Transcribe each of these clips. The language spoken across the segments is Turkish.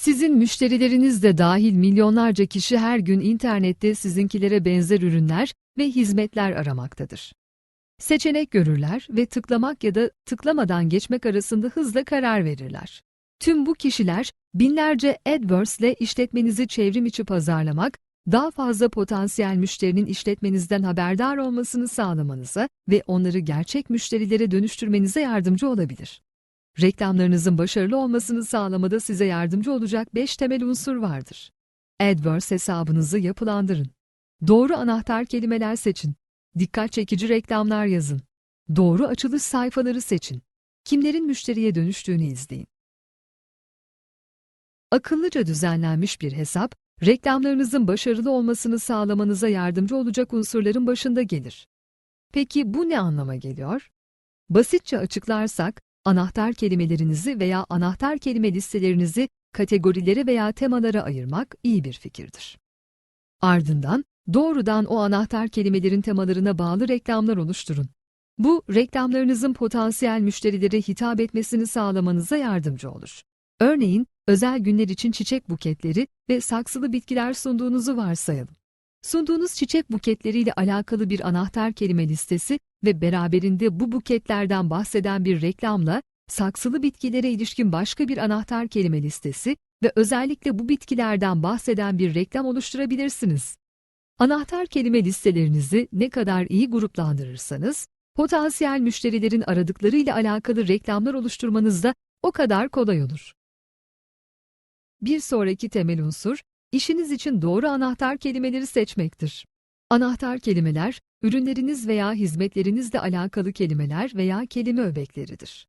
Sizin müşterileriniz de dahil milyonlarca kişi her gün internette sizinkilere benzer ürünler ve hizmetler aramaktadır. Seçenek görürler ve tıklamak ya da tıklamadan geçmek arasında hızla karar verirler. Tüm bu kişiler binlerce AdWords ile işletmenizi çevrim içi pazarlamak, daha fazla potansiyel müşterinin işletmenizden haberdar olmasını sağlamanıza ve onları gerçek müşterilere dönüştürmenize yardımcı olabilir. Reklamlarınızın başarılı olmasını sağlamada size yardımcı olacak 5 temel unsur vardır. AdWords hesabınızı yapılandırın. Doğru anahtar kelimeler seçin. Dikkat çekici reklamlar yazın. Doğru açılış sayfaları seçin. Kimlerin müşteriye dönüştüğünü izleyin. Akıllıca düzenlenmiş bir hesap, reklamlarınızın başarılı olmasını sağlamanıza yardımcı olacak unsurların başında gelir. Peki bu ne anlama geliyor? Basitçe açıklarsak, anahtar kelimelerinizi veya anahtar kelime listelerinizi kategorilere veya temalara ayırmak iyi bir fikirdir. Ardından, doğrudan o anahtar kelimelerin temalarına bağlı reklamlar oluşturun. Bu, reklamlarınızın potansiyel müşterilere hitap etmesini sağlamanıza yardımcı olur. Örneğin, özel günler için çiçek buketleri ve saksılı bitkiler sunduğunuzu varsayalım. Sunduğunuz çiçek buketleriyle alakalı bir anahtar kelime listesi ve beraberinde bu buketlerden bahseden bir reklamla saksılı bitkilere ilişkin başka bir anahtar kelime listesi ve özellikle bu bitkilerden bahseden bir reklam oluşturabilirsiniz. Anahtar kelime listelerinizi ne kadar iyi gruplandırırsanız, potansiyel müşterilerin aradıklarıyla alakalı reklamlar oluşturmanız da o kadar kolay olur. Bir sonraki temel unsur, işiniz için doğru anahtar kelimeleri seçmektir. Anahtar kelimeler, ürünleriniz veya hizmetlerinizle alakalı kelimeler veya kelime öbekleridir.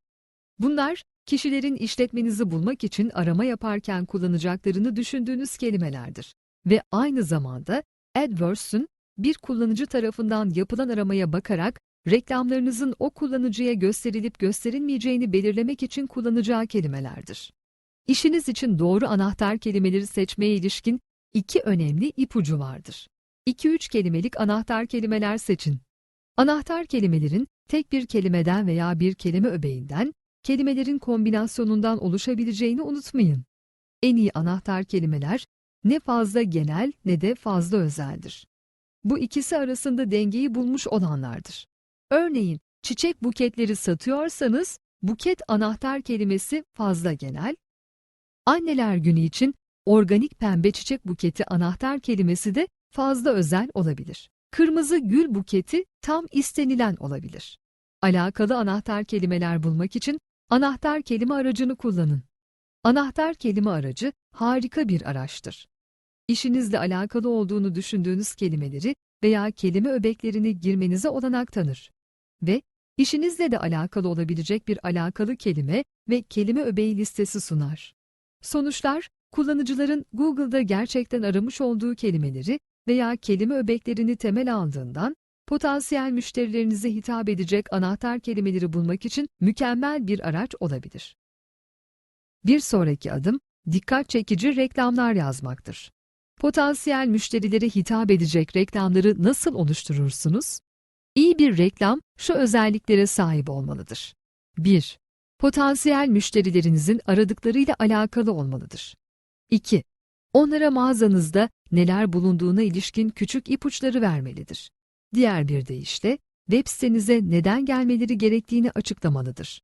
Bunlar, kişilerin işletmenizi bulmak için arama yaparken kullanacaklarını düşündüğünüz kelimelerdir. Ve aynı zamanda AdWords'un bir kullanıcı tarafından yapılan aramaya bakarak reklamlarınızın o kullanıcıya gösterilip gösterilmeyeceğini belirlemek için kullanacağı kelimelerdir. İşiniz için doğru anahtar kelimeleri seçmeye ilişkin iki önemli ipucu vardır. 2-3 kelimelik anahtar kelimeler seçin. Anahtar kelimelerin tek bir kelimeden veya bir kelime öbeğinden, kelimelerin kombinasyonundan oluşabileceğini unutmayın. En iyi anahtar kelimeler ne fazla genel ne de fazla özeldir. Bu ikisi arasında dengeyi bulmuş olanlardır. Örneğin, çiçek buketleri satıyorsanız, buket anahtar kelimesi fazla genel, Anneler günü için organik pembe çiçek buketi anahtar kelimesi de fazla özel olabilir. Kırmızı gül buketi tam istenilen olabilir. Alakalı anahtar kelimeler bulmak için anahtar kelime aracını kullanın. Anahtar kelime aracı harika bir araçtır. İşinizle alakalı olduğunu düşündüğünüz kelimeleri veya kelime öbeklerini girmenize olanak tanır. Ve işinizle de alakalı olabilecek bir alakalı kelime ve kelime öbeği listesi sunar. Sonuçlar, kullanıcıların Google'da gerçekten aramış olduğu kelimeleri veya kelime öbeklerini temel aldığından, potansiyel müşterilerinize hitap edecek anahtar kelimeleri bulmak için mükemmel bir araç olabilir. Bir sonraki adım, dikkat çekici reklamlar yazmaktır. Potansiyel müşterilere hitap edecek reklamları nasıl oluşturursunuz? İyi bir reklam şu özelliklere sahip olmalıdır. 1. Potansiyel müşterilerinizin aradıklarıyla alakalı olmalıdır. 2. Onlara mağazanızda neler bulunduğuna ilişkin küçük ipuçları vermelidir. Diğer bir deyişle, web sitenize neden gelmeleri gerektiğini açıklamalıdır.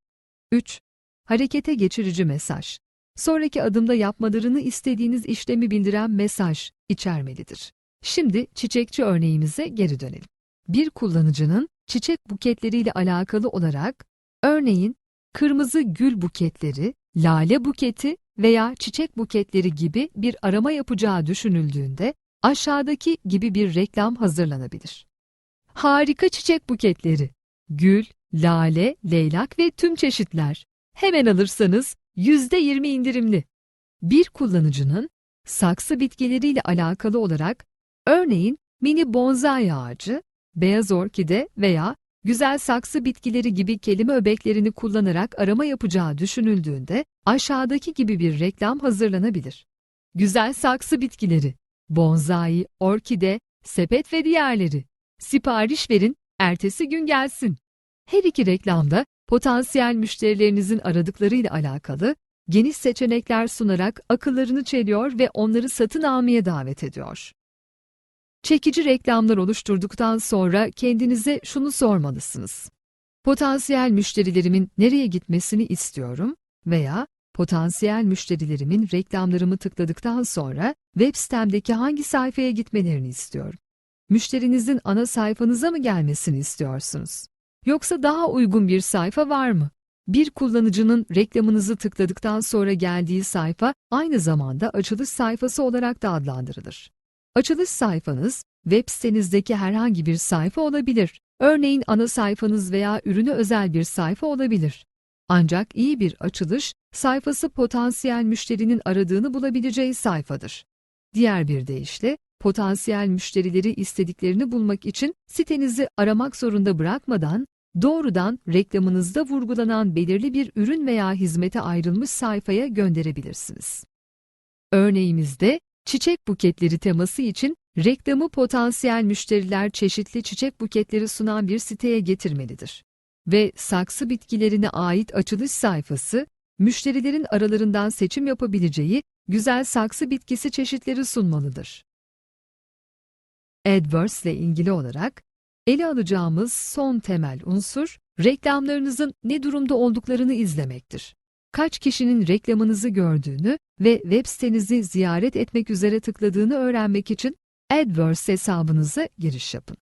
3. Harekete geçirici mesaj. Sonraki adımda yapmalarını istediğiniz işlemi bildiren mesaj içermelidir. Şimdi çiçekçi örneğimize geri dönelim. Bir kullanıcının çiçek buketleriyle alakalı olarak, örneğin kırmızı gül buketleri, lale buketi veya çiçek buketleri gibi bir arama yapacağı düşünüldüğünde aşağıdaki gibi bir reklam hazırlanabilir. Harika çiçek buketleri. Gül, lale, leylak ve tüm çeşitler. Hemen alırsanız %20 indirimli. Bir kullanıcının saksı bitkileriyle alakalı olarak örneğin mini bonsai ağacı, beyaz orkide veya güzel saksı bitkileri gibi kelime öbeklerini kullanarak arama yapacağı düşünüldüğünde aşağıdaki gibi bir reklam hazırlanabilir. Güzel saksı bitkileri, bonsai, orkide, sepet ve diğerleri. Sipariş verin, ertesi gün gelsin. Her iki reklamda potansiyel müşterilerinizin aradıklarıyla alakalı geniş seçenekler sunarak akıllarını çeliyor ve onları satın almaya davet ediyor. Çekici reklamlar oluşturduktan sonra kendinize şunu sormalısınız. Potansiyel müşterilerimin nereye gitmesini istiyorum veya potansiyel müşterilerimin reklamlarımı tıkladıktan sonra web sitemdeki hangi sayfaya gitmelerini istiyorum. Müşterinizin ana sayfanıza mı gelmesini istiyorsunuz? Yoksa daha uygun bir sayfa var mı? Bir kullanıcının reklamınızı tıkladıktan sonra geldiği sayfa aynı zamanda açılış sayfası olarak da adlandırılır. Açılış sayfanız, web sitenizdeki herhangi bir sayfa olabilir. Örneğin ana sayfanız veya ürüne özel bir sayfa olabilir. Ancak iyi bir açılış, sayfası potansiyel müşterinin aradığını bulabileceği sayfadır. Diğer bir deyişle, potansiyel müşterileri istediklerini bulmak için sitenizi aramak zorunda bırakmadan, doğrudan reklamınızda vurgulanan belirli bir ürün veya hizmete ayrılmış sayfaya gönderebilirsiniz. Örneğimizde, çiçek buketleri teması için reklamı potansiyel müşteriler çeşitli çiçek buketleri sunan bir siteye getirmelidir. Ve saksı bitkilerine ait açılış sayfası, müşterilerin aralarından seçim yapabileceği güzel saksı bitkisi çeşitleri sunmalıdır. AdWords ile ilgili olarak ele alacağımız son temel unsur, reklamlarınızın ne durumda olduklarını izlemektir. Kaç kişinin reklamınızı gördüğünü ve web sitenizi ziyaret etmek üzere tıkladığını öğrenmek için AdWords hesabınıza giriş yapın.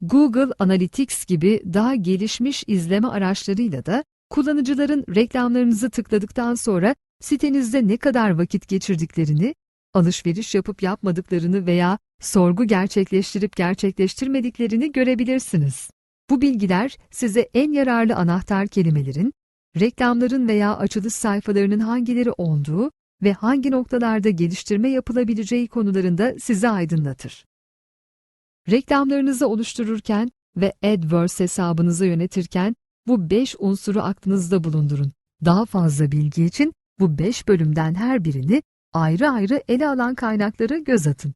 Google Analytics gibi daha gelişmiş izleme araçlarıyla da kullanıcıların reklamlarınızı tıkladıktan sonra sitenizde ne kadar vakit geçirdiklerini, alışveriş yapıp yapmadıklarını veya sorgu gerçekleştirip gerçekleştirmediklerini görebilirsiniz. Bu bilgiler size en yararlı anahtar kelimelerin, reklamların veya açılış sayfalarının hangileri olduğu ve hangi noktalarda geliştirme yapılabileceği konularında sizi aydınlatır. Reklamlarınızı oluştururken ve AdWords hesabınızı yönetirken bu 5 unsuru aklınızda bulundurun. Daha fazla bilgi için bu 5 bölümden her birini ayrı ayrı ele alan kaynaklara göz atın.